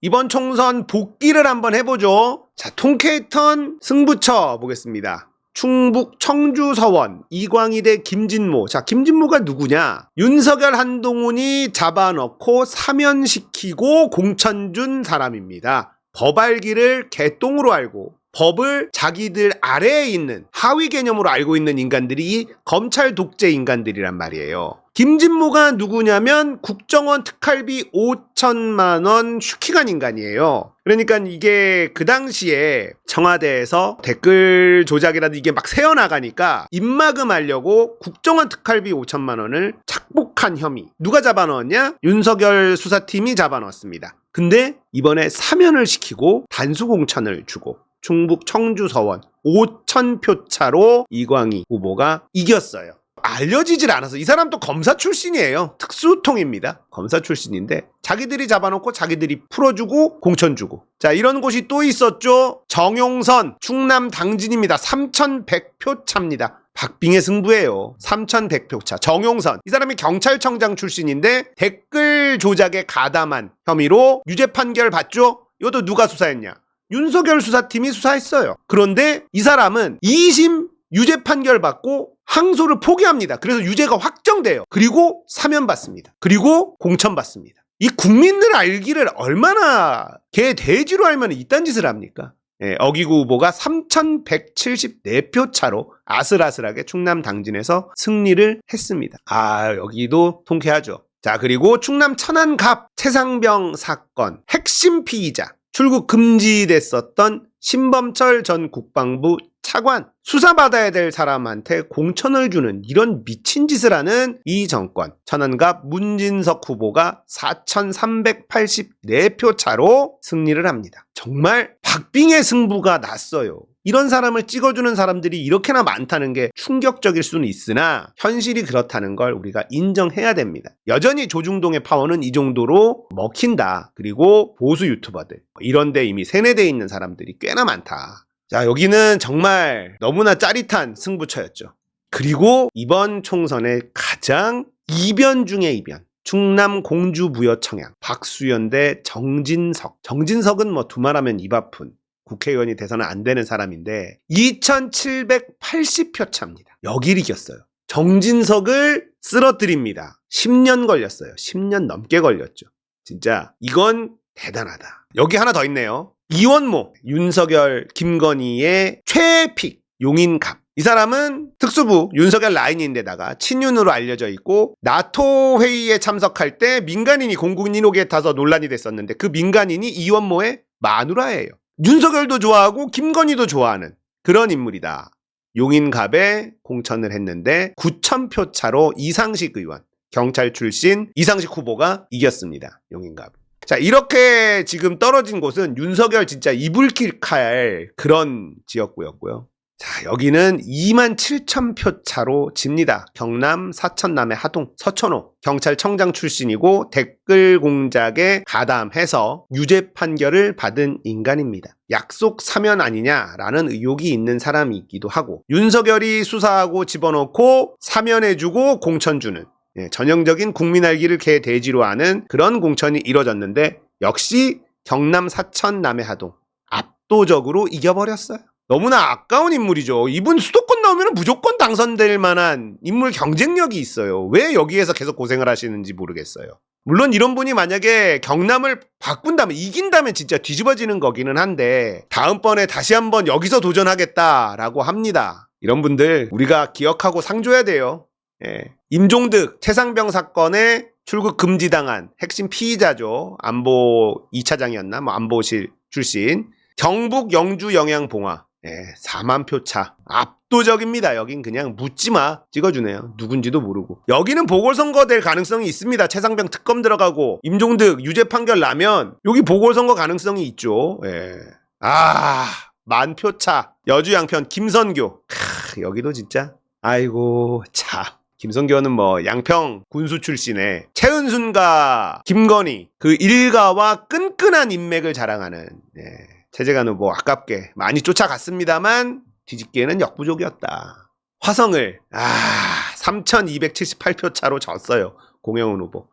이번 총선 복귀를 한번 해보죠. 자, 통케이턴 승부처 보겠습니다. 충북 청주 서원 이광희 대 김진모. 자, 김진모가 누구냐? 윤석열 한동훈이 잡아넣고 사면시키고 공천 준 사람입니다. 법알기를 개똥으로 알고 법을 자기들 아래에 있는 하위 개념으로 알고 있는 인간들이 검찰 독재 인간들이란 말이에요. 김진모가 누구냐면 국정원 특활비 5천만 원 슈킹한 인간이에요. 그러니까 이게 그 당시에 청와대에서 댓글 조작이라든 이게 막 새어나가니까 입막음 하려고 국정원 특활비 5천만 원을 착복한 혐의. 누가 잡아넣었냐? 윤석열 수사팀이 잡아넣었습니다. 근데 이번에 사면을 시키고 단수공천을 주고 충북 청주 서원 5천 표 차로 이광희 후보가 이겼어요. 알려지질 않아서 이 사람도 검사 출신이에요. 특수통입니다. 검사 출신인데 자기들이 잡아놓고 자기들이 풀어주고 공천 주고 자 이런 곳이 또 있었죠. 정용선 충남 당진입니다. 3,100표 차입니다. 박빙의 승부예요. 3,100표 차. 정용선. 이 사람이 경찰청장 출신인데 댓글 조작에 가담한 혐의로 유죄 판결 받죠? 이것도 누가 수사했냐? 윤석열 수사팀이 수사했어요. 그런데 이 사람은 2심 유죄 판결 받고 항소를 포기합니다. 그래서 유죄가 확정돼요. 그리고 사면 받습니다. 그리고 공천 받습니다. 이 국민들 알기를 얼마나 개 돼지로 알면 이딴 짓을 합니까? 예, 어기구 후보가 3,174표 차로 아슬아슬하게 충남 당진에서 승리를 했습니다. 아, 여기도 통쾌하죠. 자, 그리고 충남 천안갑 최상병 사건 핵심 피의자 출국 금지됐었던 신범철 전 국방부 차관 수사받아야 될 사람한테 공천을 주는 이런 미친 짓을 하는 이 정권 천안갑 문진석 후보가 4,384표 차로 승리를 합니다. 정말 박빙의 승부가 났어요. 이런 사람을 찍어주는 사람들이 이렇게나 많다는 게 충격적일 수는 있으나 현실이 그렇다는 걸 우리가 인정해야 됩니다. 여전히 조중동의 파워는 이 정도로 먹힌다. 그리고 보수 유튜버들 이런데 이미 세뇌돼 있는 사람들이 꽤나 많다. 자 여기는 정말 너무나 짜릿한 승부처였죠. 그리고 이번 총선의 가장 이변 중의 이변. 충남 공주 부여 청양 박수현 대 정진석. 정진석은 뭐 두말하면 입 아픈 국회의원이 돼서는 안 되는 사람인데 2780표 차입니다. 여길 이겼어요. 정진석을 쓰러뜨립니다. 10년 걸렸어요. 10년 넘게 걸렸죠. 진짜 이건 대단하다. 여기 하나 더 있네요. 이원모, 윤석열, 김건희의 최픽 용인갑. 이 사람은 특수부 윤석열 라인인데다가 친윤으로 알려져 있고 나토 회의에 참석할 때 민간인이 공군 인호기에 타서 논란이 됐었는데 그 민간인이 이원모의 마누라예요. 윤석열도 좋아하고 김건희도 좋아하는 그런 인물이다. 용인갑에 공천을 했는데 9천표 차로 이상식 의원, 경찰 출신 이상식 후보가 이겼습니다. 용인갑. 자, 이렇게 지금 떨어진 곳은 윤석열 진짜 이불킥할 그런 지역구였고요. 자, 여기는 2만 7천 표 차로 집니다. 경남 사천남의 하동, 서천호 경찰청장 출신이고 댓글 공작에 가담해서 유죄 판결을 받은 인간입니다. 약속 사면 아니냐라는 의혹이 있는 사람이 있기도 하고 윤석열이 수사하고 집어넣고 사면해주고 공천 주는 예, 전형적인 국민 알기를 개 돼지로 하는 그런 공천이 이뤄졌는데 역시 경남 사천 남해 하동 압도적으로 이겨버렸어요. 너무나 아까운 인물이죠. 이분 수도권 나오면 무조건 당선될 만한 인물 경쟁력이 있어요. 왜 여기에서 계속 고생을 하시는지 모르겠어요. 물론 이런 분이 만약에 경남을 바꾼다면 이긴다면 진짜 뒤집어지는 거기는 한데 다음번에 다시 한번 여기서 도전하겠다라고 합니다. 이런 분들 우리가 기억하고 상줘야 돼요. 예. 임종득 최상병 사건에 출국 금지당한 핵심 피의자죠. 안보 2차장이었나? 뭐 안보실 출신. 경북 영주 영양 봉화. 예, 4만 표 차. 압도적입니다. 여긴 그냥 묻지 마. 찍어주네요. 누군지도 모르고. 여기는 보궐선거 될 가능성이 있습니다. 최상병 특검 들어가고, 임종득 유죄 판결 나면, 여기 보궐선거 가능성이 있죠. 예. 아, 만 표 차. 여주 양편 김선교. 크, 여기도 진짜. 아이고, 자. 김성교는 뭐 양평 군수 출신의 최은순과 김건희 그 일가와 끈끈한 인맥을 자랑하는 예, 최재관 후보 아깝게 많이 쫓아갔습니다만 뒤집기에는 역부족이었다. 화성을 아 3,278표 차로 졌어요. 공영훈 후보.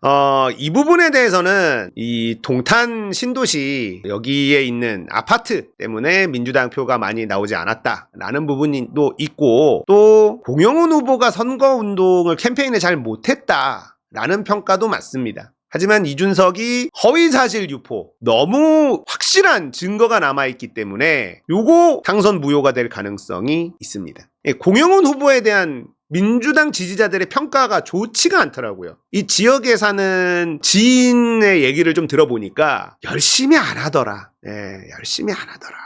어, 이 부분에 대해서는 이 동탄 신도시 여기에 있는 아파트 때문에 민주당 표가 많이 나오지 않았다라는 부분도 있고 또 공영훈 후보가 선거 운동을 캠페인에 잘 못했다라는 평가도 맞습니다. 하지만 이준석이 허위사실 유포 너무 확실한 증거가 남아있기 때문에 요거 당선 무효가 될 가능성이 있습니다. 예, 공영훈 후보에 대한 민주당 지지자들의 평가가 좋지가 않더라고요. 이 지역에 사는 지인의 얘기를 좀 들어보니까 열심히 안 하더라. 예, 열심히 안 하더라.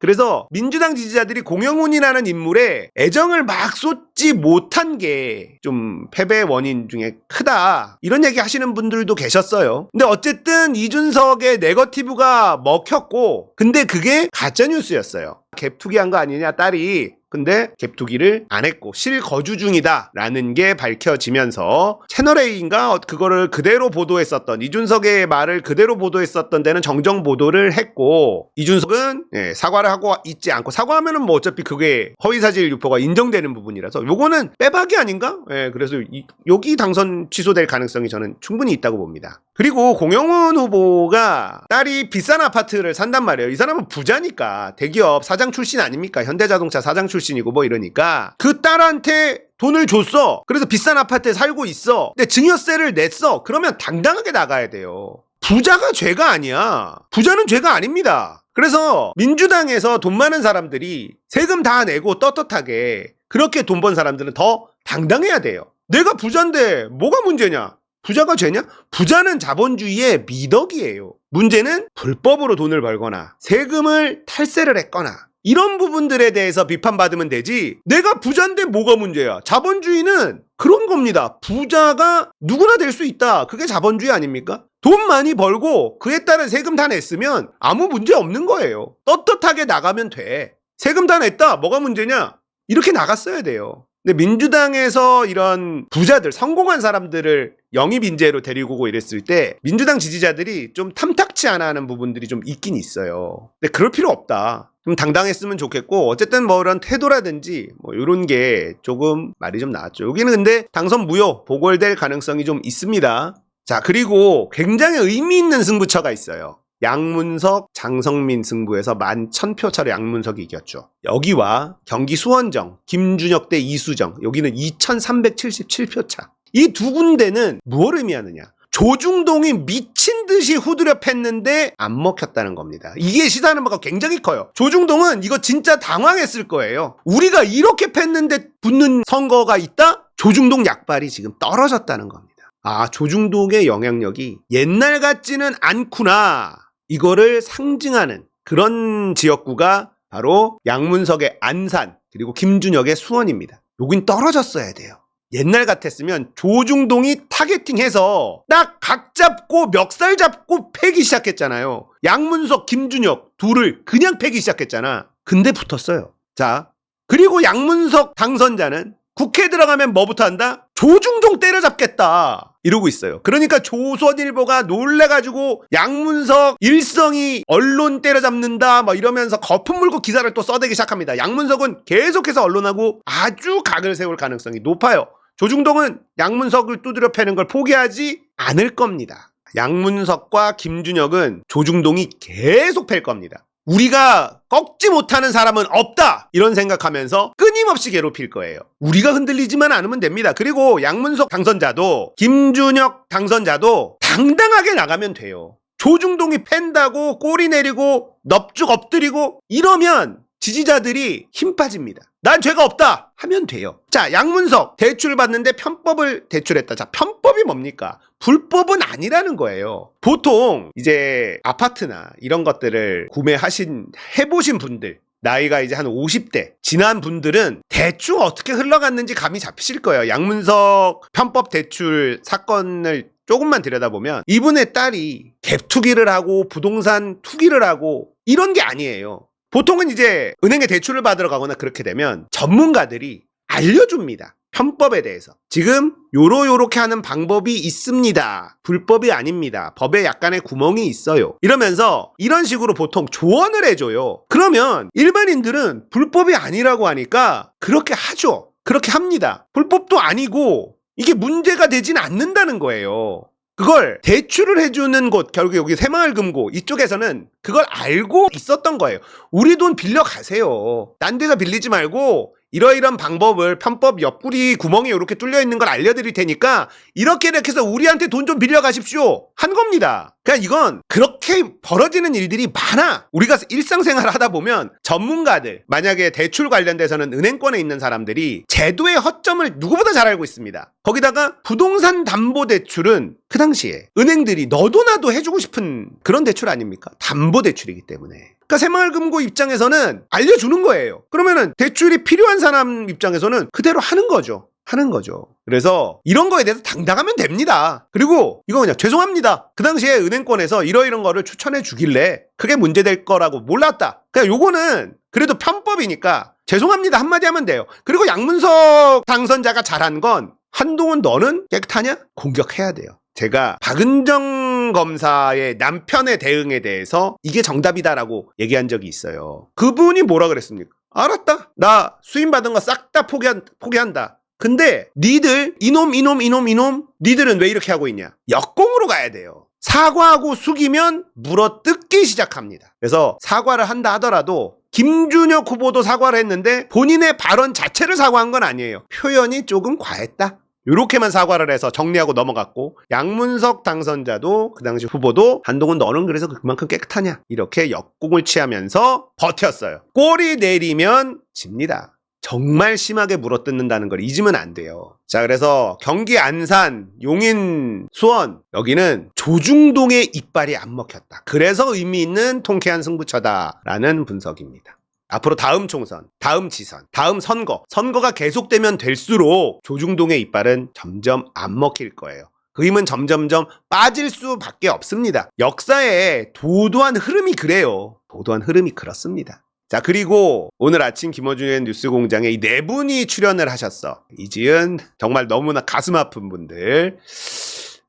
그래서 민주당 지지자들이 공영훈이라는 인물에 애정을 막 쏟지 못한 게 좀 패배 원인 중에 크다. 이런 얘기 하시는 분들도 계셨어요. 근데 어쨌든 이준석의 네거티브가 먹혔고, 근데 그게 가짜뉴스였어요. 갭투기 한 거 아니냐, 딸이. 근데 갭투기를 안 했고 실거주 중이다라는 게 밝혀지면서 채널A인가 그거를 그대로 보도했었던 이준석의 말을 그대로 보도했었던 데는 정정 보도를 했고 이준석은 예, 사과를 하고 있지 않고 사과하면은 뭐 어차피 그게 허위사실 유포가 인정되는 부분이라서 요거는 빼박이 아닌가? 예, 그래서 이- 여기 당선 취소될 가능성이 저는 충분히 있다고 봅니다. 그리고 공영훈 후보가 딸이 비싼 아파트를 산단 말이에요. 이 사람은 부자니까 대기업 사장 출신 아닙니까? 현대자동차 사장 출신이고 뭐 이러니까 그 딸한테 돈을 줬어. 그래서 비싼 아파트에 살고 있어. 근데 증여세를 냈어. 그러면 당당하게 나가야 돼요. 부자가 죄가 아니야. 부자는 죄가 아닙니다. 그래서 민주당에서 돈 많은 사람들이 세금 다 내고 떳떳하게 그렇게 돈 번 사람들은 더 당당해야 돼요. 내가 부자인데 뭐가 문제냐? 부자가 죄냐? 부자는 자본주의의 미덕이에요. 문제는 불법으로 돈을 벌거나 세금을 탈세를 했거나 이런 부분들에 대해서 비판받으면 되지. 내가 부자인데 뭐가 문제야? 자본주의는 그런 겁니다. 부자가 누구나 될 수 있다. 그게 자본주의 아닙니까? 돈 많이 벌고 그에 따른 세금 다 냈으면 아무 문제 없는 거예요. 떳떳하게 나가면 돼. 세금 다 냈다. 뭐가 문제냐? 이렇게 나갔어야 돼요. 근데 민주당에서 이런 부자들, 성공한 사람들을 영입 인재로 데리고 오고 이랬을 때 민주당 지지자들이 좀 탐탁치 않아 하는 부분들이 좀 있긴 있어요. 근데 그럴 필요 없다. 좀 당당했으면 좋겠고 어쨌든 뭐 이런 태도라든지 뭐 이런 게 조금 말이 좀 나왔죠. 여기는 근데 당선 무효 보궐될 가능성이 좀 있습니다. 자 그리고 굉장히 의미 있는 승부처가 있어요. 양문석, 장성민 승부에서 만 1000표 차로 양문석이 이겼죠. 여기와 경기 수원정, 김준혁 대 이수정, 여기는 2377표 차. 이 두 군데는 무엇을 의미하느냐? 조중동이 미친 듯이 후드려 팼는데 안 먹혔다는 겁니다. 이게 시사하는 바가 굉장히 커요. 조중동은 이거 진짜 당황했을 거예요. 우리가 이렇게 팼는데 붙는 선거가 있다? 조중동 약발이 지금 떨어졌다는 겁니다. 아, 조중동의 영향력이 옛날 같지는 않구나. 이거를 상징하는 그런 지역구가 바로 양문석의 안산, 그리고 김준혁의 수원입니다. 여긴 떨어졌어야 돼요. 옛날 같았으면 조중동이 타겟팅해서 딱 각 잡고 멱살 잡고 패기 시작했잖아요. 양문석, 김준혁 둘을 그냥 패기 시작했잖아. 근데 붙었어요. 자, 그리고 양문석 당선자는 국회 들어가면 뭐부터 한다? 조중동 때려잡겠다. 이러고 있어요. 그러니까 조선일보가 놀래가지고 양문석 일성이 언론 때려잡는다 막 이러면서 거품 물고 기사를 또 써대기 시작합니다. 양문석은 계속해서 언론하고 아주 각을 세울 가능성이 높아요. 조중동은 양문석을 두드려 패는 걸 포기하지 않을 겁니다. 양문석과 김준혁은 조중동이 계속 팰 겁니다. 우리가 꺾지 못하는 사람은 없다! 이런 생각하면서 끊임없이 괴롭힐 거예요. 우리가 흔들리지만 않으면 됩니다. 그리고 양문석 당선자도 김준혁 당선자도 당당하게 나가면 돼요. 조중동이 팬다고 꼬리 내리고 넙죽 엎드리고 이러면 지지자들이 힘 빠집니다. 난 죄가 없다 하면 돼요. 자, 양문석 대출 받는데 편법을 대출했다. 자, 편법이 뭡니까? 불법은 아니라는 거예요. 보통 이제 아파트나 이런 것들을 구매하신 해보신 분들 나이가 이제 한 50대 지난 분들은 대충 어떻게 흘러갔는지 감이 잡히실 거예요. 양문석 편법 대출 사건을 조금만 들여다보면 이분의 딸이 갭 투기를 하고 부동산 투기를 하고 이런 게 아니에요. 보통은 이제 은행에 대출을 받으러 가거나 그렇게 되면 전문가들이 알려줍니다. 편법에 대해서. 지금 요로 요렇게 하는 방법이 있습니다. 불법이 아닙니다. 법에 약간의 구멍이 있어요. 이러면서 이런 식으로 보통 조언을 해줘요. 그러면 일반인들은 불법이 아니라고 하니까 그렇게 하죠. 그렇게 합니다. 불법도 아니고 이게 문제가 되진 않는다는 거예요. 그걸 대출을 해주는 곳, 결국 여기 새마을금고 이쪽에서는 그걸 알고 있었던 거예요. 우리 돈 빌려 가세요. 딴 데서 빌리지 말고 이러이런 방법을 편법 옆구리 구멍이 이렇게 뚫려 있는 걸 알려드릴 테니까 이렇게 이렇게 해서 우리한테 돈 좀 빌려 가십시오. 한 겁니다. 그러니까 이건 그렇게 벌어지는 일들이 많아. 우리가 일상생활 하다 보면 전문가들, 만약에 대출 관련돼서는 은행권에 있는 사람들이 제도의 허점을 누구보다 잘 알고 있습니다. 거기다가 부동산 담보 대출은 그 당시에 은행들이 너도 나도 해주고 싶은 그런 대출 아닙니까? 담보 대출이기 때문에. 그러니까 새마을금고 입장에서는 알려주는 거예요. 그러면은 대출이 필요한 사람 입장에서는 그대로 하는 거죠. 하는 거죠. 그래서 이런 거에 대해서 당당하면 됩니다. 그리고 이거 그냥 죄송합니다. 그 당시에 은행권에서 이러이런 거를 추천해 주길래 그게 문제될 거라고 몰랐다. 그냥 요거는 그래도 편법이니까 죄송합니다 한마디 하면 돼요. 그리고 양문석 당선자가 잘한 건 한동훈 너는 깨끗하냐? 공격해야 돼요. 제가 박은정 검사의 남편의 대응에 대해서 이게 정답이다라고 얘기한 적이 있어요. 그분이 뭐라 그랬습니까? 알았다. 나 수임 받은 거 싹 다 포기한, 포기한다. 근데 니들 이놈 이놈 이놈 이놈 니들은 왜 이렇게 하고 있냐? 역공으로 가야 돼요. 사과하고 숙이면 물어 뜯기 시작합니다. 그래서 사과를 한다 하더라도 김준혁 후보도 사과를 했는데 본인의 발언 자체를 사과한 건 아니에요. 표현이 조금 과했다. 요렇게만 사과를 해서 정리하고 넘어갔고 양문석 당선자도 그 당시 후보도 한동훈 너는 그래서 그만큼 깨끗하냐 이렇게 역공을 취하면서 버텼어요. 꼬리 내리면 집니다. 정말 심하게 물어뜯는다는 걸 잊으면 안 돼요. 자, 그래서 경기 안산, 용인, 수원 여기는 조중동의 이빨이 안 먹혔다. 그래서 의미 있는 통쾌한 승부처다라는 분석입니다. 앞으로 다음 총선, 다음 지선, 다음 선거, 선거가 계속되면 될수록 조중동의 이빨은 점점 안 먹힐 거예요. 그 힘은 점점점 빠질 수밖에 없습니다. 역사의 도도한 흐름이 그래요. 도도한 흐름이 그렇습니다. 자, 그리고 오늘 아침 김어준의 뉴스 공장에 이 네 분이 출연을 하셨어. 이지은, 정말 너무나 가슴 아픈 분들.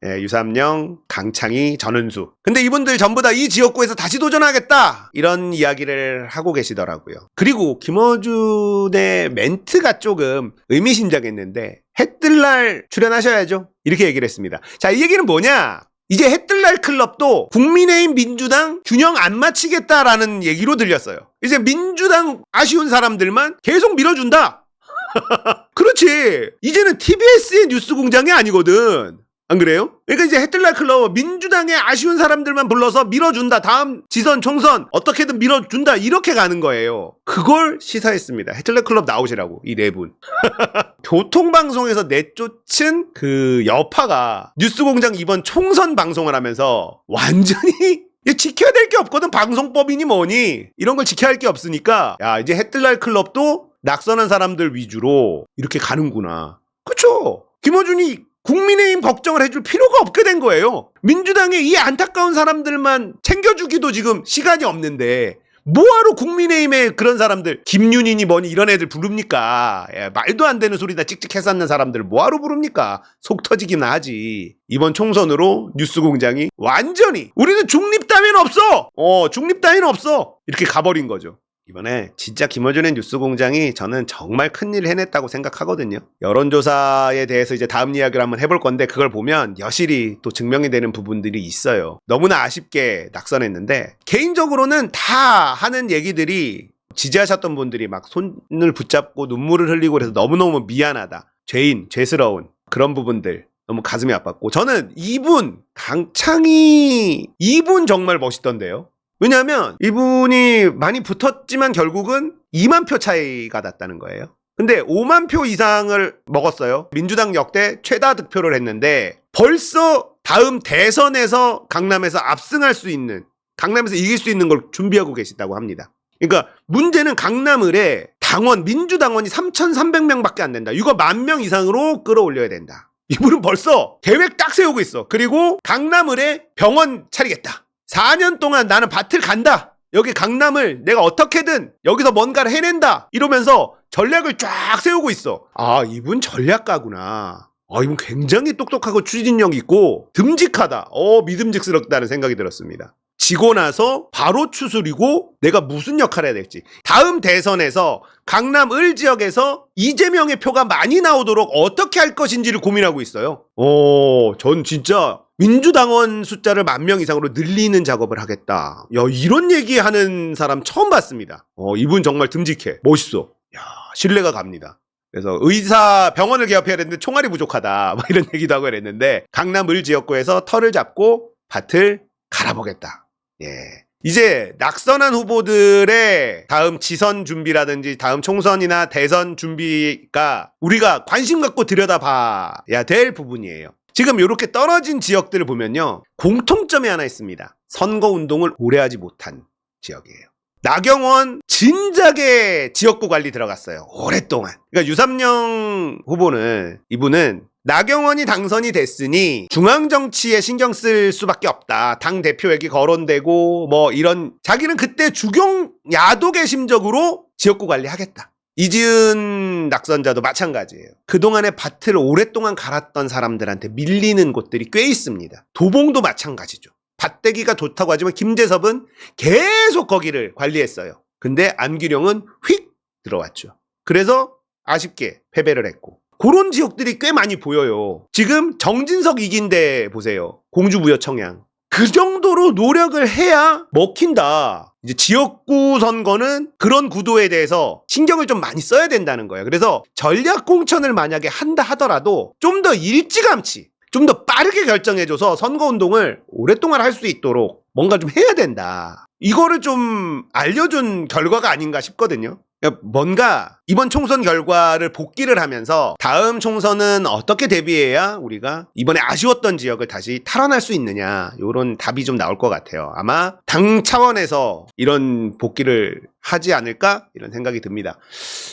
예, 유삼영, 강창희, 전은수. 근데 이분들 전부 다 이 지역구에서 다시 도전하겠다! 이런 이야기를 하고 계시더라고요. 그리고 김어준의 멘트가 조금 의미심장했는데, 해뜰 날 출연하셔야죠. 이렇게 얘기를 했습니다. 자, 이 얘기는 뭐냐? 이제 해뜰날 클럽도 국민의힘 민주당 균형 안 맞추겠다라는 얘기로 들렸어요. 이제 민주당 아쉬운 사람들만 계속 밀어준다. 그렇지. 이제는 TBS의 뉴스 공장이 아니거든. 안 그래요? 그러니까 이제 해뜰날 클럽 민주당의 아쉬운 사람들만 불러서 밀어준다. 다음 지선 총선 어떻게든 밀어준다. 이렇게 가는 거예요. 그걸 시사했습니다. 해뜰날 클럽 나오시라고 이 네 분. 교통방송에서 내쫓은 그 여파가 뉴스공장 이번 총선 방송을 하면서 완전히 지켜야 될 게 없거든 방송법이니 뭐니 이런 걸 지켜야 할 게 없으니까 야 이제 해뜰날 클럽도 낙선한 사람들 위주로 이렇게 가는구나 그쵸 김어준이 국민의힘 걱정을 해줄 필요가 없게 된 거예요. 민주당의 이 안타까운 사람들만 챙겨주기도 지금 시간이 없는데 뭐하러 국민의힘의 그런 사람들 김윤희니 뭐니 이런 애들 부릅니까? 예, 말도 안 되는 소리다 찍찍 해쌌는 사람들 뭐하러 부릅니까? 속 터지기나 하지. 이번 총선으로 뉴스공장이 완전히 우리는 중립 따위는 없어! 어 중립 따위는 없어! 이렇게 가버린 거죠 이번에 진짜 김어준의 뉴스공장이 저는 정말 큰일을 해냈다고 생각하거든요. 여론조사에 대해서 이제 다음 이야기를 한번 해볼 건데 그걸 보면 여실히 또 증명이 되는 부분들이 있어요. 너무나 아쉽게 낙선했는데 개인적으로는 다 하는 얘기들이 지지하셨던 분들이 막 손을 붙잡고 눈물을 흘리고 그래서 너무너무 미안하다. 죄인, 죄스러운 그런 부분들 너무 가슴이 아팠고 저는 이분 강창이 이분 정말 멋있던데요. 왜냐하면 이분이 많이 붙었지만 결국은 2만 표 차이가 났다는 거예요. 근데 5만 표 이상을 먹었어요. 민주당 역대 최다 득표를 했는데 벌써 다음 대선에서 강남에서 압승할 수 있는 강남에서 이길 수 있는 걸 준비하고 계시다고 합니다. 그러니까 문제는 강남을에 당원 민주당원이 3,300명밖에 안 된다. 이거 만 명 이상으로 끌어올려야 된다. 이분은 벌써 계획 딱 세우고 있어. 그리고 강남을에 병원 차리겠다. 4년 동안 나는 밭을 간다. 여기 강남을 내가 어떻게든 여기서 뭔가를 해낸다. 이러면서 전략을 쫙 세우고 있어. 아, 이분 전략가구나. 아, 이분 굉장히 똑똑하고 추진력 있고 듬직하다. 어, 믿음직스럽다는 생각이 들었습니다. 지고 나서 바로 추스리고 내가 무슨 역할을 해야 될지. 다음 대선에서 강남 을 지역에서 이재명의 표가 많이 나오도록 어떻게 할 것인지를 고민하고 있어요. 오, 전 진짜 민주당원 숫자를 만 명 이상으로 늘리는 작업을 하겠다. 야, 이런 얘기 하는 사람 처음 봤습니다. 어, 이분 정말 듬직해. 멋있어. 야, 신뢰가 갑니다. 그래서 의사 병원을 개업해야 되는데 총알이 부족하다. 막 이런 얘기도 하고 그랬는데 강남 을 지역구에서 털을 잡고 밭을 갈아보겠다. 예. 이제 낙선한 후보들의 다음 지선 준비라든지 다음 총선이나 대선 준비가 우리가 관심 갖고 들여다봐야 될 부분이에요. 지금 이렇게 떨어진 지역들을 보면요. 공통점이 하나 있습니다. 선거 운동을 오래 하지 못한 지역이에요. 나경원 진작에 지역구 관리 들어갔어요. 오랫동안. 그러니까 유삼영 후보는 이분은 나경원이 당선이 됐으니 중앙 정치에 신경 쓸 수밖에 없다. 당 대표에게 거론되고 뭐 이런 자기는 그때 주경 야독의 심적으로 지역구 관리하겠다. 이지은 낙선자도 마찬가지예요. 그동안에 밭을 오랫동안 갈았던 사람들한테 밀리는 곳들이 꽤 있습니다. 도봉도 마찬가지죠. 밭대기가 좋다고 하지만 김재섭은 계속 거기를 관리했어요. 근데 안규령은 휙 들어왔죠. 그래서 아쉽게 패배를 했고 그런 지역들이 꽤 많이 보여요. 지금 정진석 이긴 데 보세요. 공주부여 청양. 그 정도로 노력을 해야 먹힌다. 이제 지역구 선거는 그런 구도에 대해서 신경을 좀 많이 써야 된다는 거예요. 그래서 전략 공천을 만약에 한다 하더라도 좀 더 일찌감치, 좀 더 빠르게 결정해줘서 선거 운동을 오랫동안 할 수 있도록 뭔가 좀 해야 된다. 이거를 좀 알려준 결과가 아닌가 싶거든요. 그러니까 뭔가 이번 총선 결과를 복기를 하면서 다음 총선은 어떻게 대비해야 우리가 이번에 아쉬웠던 지역을 다시 탈환할 수 있느냐 이런 답이 좀 나올 것 같아요. 아마 당 차원에서 이런 복기를 하지 않을까 이런 생각이 듭니다.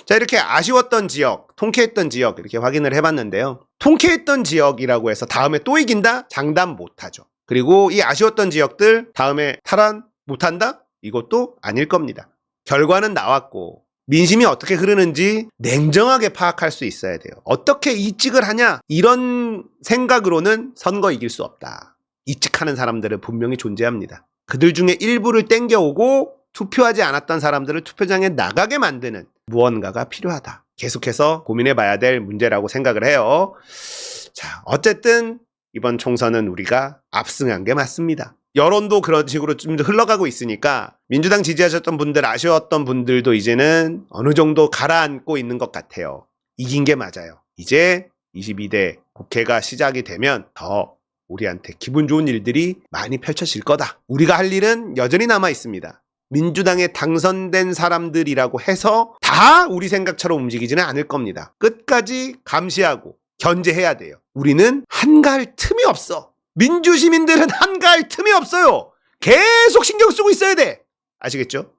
자 이렇게 아쉬웠던 지역, 통쾌했던 지역 이렇게 확인을 해봤는데요. 통쾌했던 지역이라고 해서 다음에 또 이긴다? 장담 못하죠. 그리고 이 아쉬웠던 지역들 다음에 탈환 못한다? 이것도 아닐 겁니다. 결과는 나왔고 민심이 어떻게 흐르는지 냉정하게 파악할 수 있어야 돼요. 어떻게 이직을 하냐? 이런 생각으로는 선거 이길 수 없다. 이직하는 사람들은 분명히 존재합니다. 그들 중에 일부를 땡겨오고 투표하지 않았던 사람들을 투표장에 나가게 만드는 무언가가 필요하다. 계속해서 고민해 봐야 될 문제라고 생각을 해요. 자, 어쨌든 이번 총선은 우리가 압승한 게 맞습니다. 여론도 그런 식으로 좀 흘러가고 있으니까 민주당 지지하셨던 분들 아쉬웠던 분들도 이제는 어느 정도 가라앉고 있는 것 같아요. 이긴 게 맞아요. 이제 22대 국회가 시작이 되면 더 우리한테 기분 좋은 일들이 많이 펼쳐질 거다. 우리가 할 일은 여전히 남아 있습니다. 민주당에 당선된 사람들이라고 해서 다 우리 생각처럼 움직이지는 않을 겁니다. 끝까지 감시하고 견제해야 돼요. 우리는 한가할 틈이 없어. 민주 시민들은 한가할 틈이 없어요. 계속 신경 쓰고 있어야 돼. 아시겠죠?